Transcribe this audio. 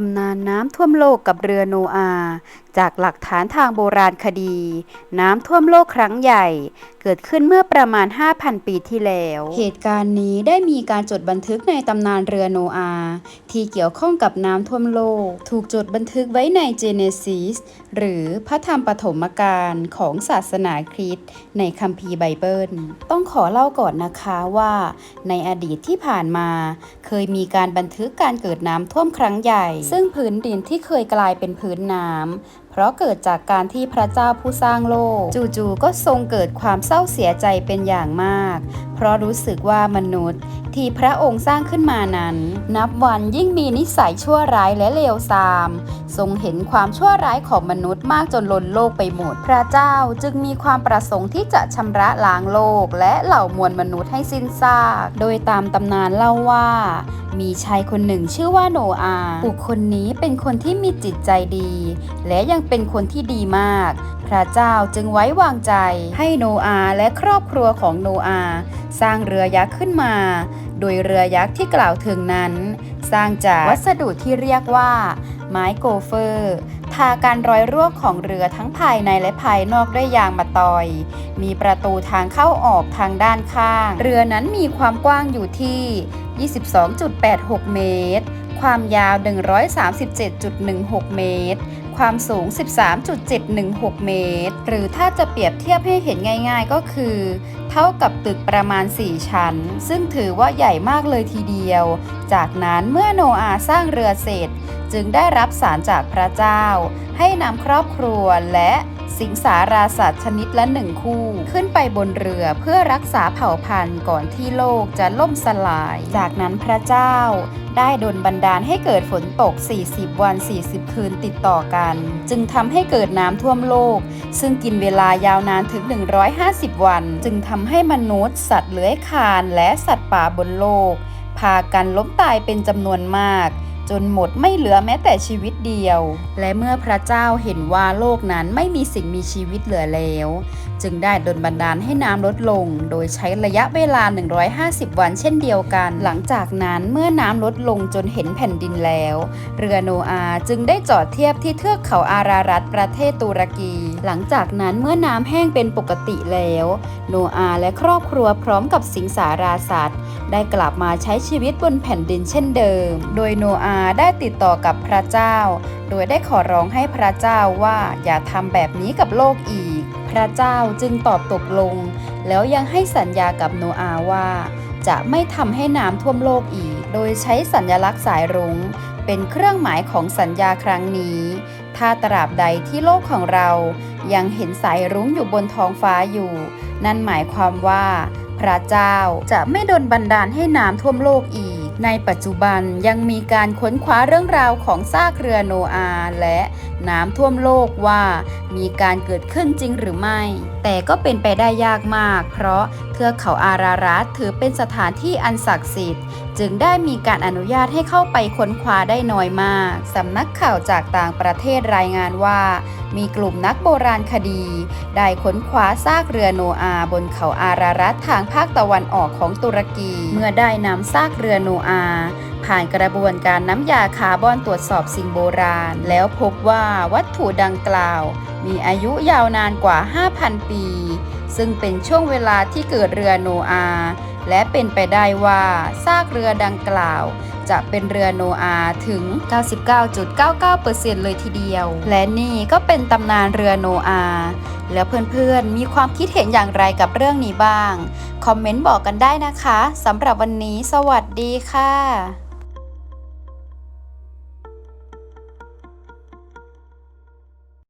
ตำนานน้ำท่วมโลกกับเรือโนอา จากหลักฐานทางโบราณคดี น้ำท่วมโลกครั้งใหญ่ เกิดขึ้นเมื่อประมาณ 5,000 ปีที่แล้ว เหตุการณ์นี้ได้มีการจดบันทึกในตำนานเรือโนอา ที่เกี่ยวข้องกับน้ำท่วมโลก ถูกจดบันทึกไว้ในเจเนซิสหรือพระธรรมปฐมกาลของศาสนาคริสต์ในคัมภีร์ไบเบิล ต้องขอเล่าก่อนนะคะว่า ในอดีตที่ผ่านมา เคยมีการบันทึกการเกิดน้ำท่วมครั้งใหญ่ ซึ่งพื้นดินที่เคยกลายเป็นพื้นน้ำ ราะเกิดจากการที่พระเจ้าผู้สร้างโลก จู่ๆก็ทรงเกิดความเศร้าเสียใจเป็นอย่างมาก เพราะรู้สึกว่ามนุษย์ที่พระองค์สร้างขึ้นมานั้น นับวันยิ่งมีนิสัยชั่วร้ายและเลวทราม ทรงเห็นความชั่วร้ายของมนุษย์มากจนล้นโลกไปหมด พระเจ้าจึงมีความประสงค์ที่จะชำระล้างโลก และเหล่ามวลมนุษย์ให้สิ้นซาก โดยตามตำนานเล่าว่า มีชายคนหนึ่งชื่อว่าโนอาห์บุคคลนี้เป็นคนที่มีจิตใจดี และยังเป็นคนที่ดีมาก พระเจ้าจึงไว้วางใจให้โนอาห์และครอบครัวของโนอาห์สร้างเรือยักษ์ขึ้นมา โดยเรือยักษ์ที่กล่าวถึงนั้น สร้างจากวัสดุที่เรียกว่า ไม้โกเฟอร์ทาการรอยรั่วของเรือทั้งภายในและภายนอกด้วยยางมะตอย มีประตูทางเข้าออกทางด้านข้าง เรือนั้นมีความกว้างอยู่ที่ 22.86 เมตร ความยาว 137.16 เมตร ความสูง 13.716 เมตร หรือถ้าจะเปรียบเทียบให้เห็นง่าย ๆ ก็คือ เท่ากับตึกประมาณ 4 ชั้น ซึ่งถือว่าใหญ่มากเลยทีเดียว จากนั้นเมื่อโนอาสร้างเรือเสร็จ จึงได้รับสารจากพระเจ้า ให้นำครอบครัวและ สิงสาราสัตว์ชนิดละหนึ่งคู่ ขึ้นไปบนเรือเพื่อรักษาเผ่าพันธุ์ก่อนที่โลกจะล่มสลาย จากนั้นพระเจ้าได้ดลบันดาลให้เกิดฝนตก 40 วัน 40 คืนติดต่อกัน จึงทำให้เกิดน้ำท่วมโลก ซึ่งกินเวลายาวนานถึง 150 วัน จึงทำให้มนุษย์ สัตว์เลื้อยคลานและสัตว์ป่าบนโลก พากันล้มตายเป็นจำนวนมาก จนหมดไม่เหลือแม้แต่ชีวิตเดียว และเมื่อพระเจ้าเห็นว่าโลกนั้นไม่มีสิ่งมีชีวิตเหลือแล้ว จึงได้ดลบันดาลให้น้ำลดลง โดยใช้ระยะเวลา 150 วันเช่นเดียวกัน หลังจากนั้นเมื่อน้ำลดลงจนเห็นแผ่นดินแล้ว เรือโนอาห์จึงได้จอดเทียบที่เทือกเขาอารารัตประเทศตุรกี หลังจากนั้นเมื่อน้ำแห้งเป็นปกติแล้ว โนอาห์และครอบครัวพร้อมกับสิงสาราสัตว์ ได้กลับมาใช้ชีวิตบนแผ่นดินเช่นเดิม โดยโนอาห์ได้ติดต่อกับพระเจ้า โดยได้ขอร้องให้พระเจ้าว่าอย่าทำแบบนี้กับโลกอีก พระเจ้าจึงตอบตกลง แล้วยังให้สัญญากับโนอาห์ว่า จะไม่ทำให้น้ำท่วมโลกอีก โดยใช้สัญลักษณ์สายรุง้งเป็นเครื่องหมายของสัญญาครั้งนี้ ถ้าตราบใดที่โลกของเรายังเห็นสายรุ้งอยู่บนท้องฟ้าอยู่ นั่นหมายความว่า พระเจ้าจะไม่ดลบันดาลให้น้ำท่วมโลกอีก ในปัจจุบันยังมีการค้นคว้าเรื่องราวของซากเรือโนอาและน้ำท่วมโลกว่ามีการเกิดขึ้นจริงหรือไม่ แต่ก็เป็นไปได้ยากมาก เพราะ ทือกเขาอารารัตถือเป็นสถานที่อันศักดิ์สิทธิ์ จึงได้มีการอนุญาตให้เข้าไปค้นคว้าได้น้อยมาก สำนักข่าวจากต่างประเทศรายงานว่า มีกลุ่มนักโบราณคดี ได้ค้นคว้าซากเรือโนอาบนเขาอารารัตทางภาคตะวันออกของตุรกี เมื่อได้นำซากเรือโนอาผ่านกระบวนการน้ำยาคาร์บอนตรวจสอบสิ่งโบราณ แล้วพบว่าวัตถุดังกล่าว มีอายุยาวนานกว่า 5,000 ปี ซึ่งเป็นช่วงเวลาที่เกิดเรือโนอาห์และเป็นไปได้ว่าซากเรือดังกล่าว จะเป็นเรือโนอาห์ถึง 99.99%เลยทีเดียว และนี่ก็เป็นตำนานเรือโนอาห์แล้วเพื่อนๆ มีความคิดเห็นอย่างไรกับเรื่องนี้บ้าง คอมเมนต์บอกกันได้นะคะสำหรับวันนี้สวัสดีค่ะ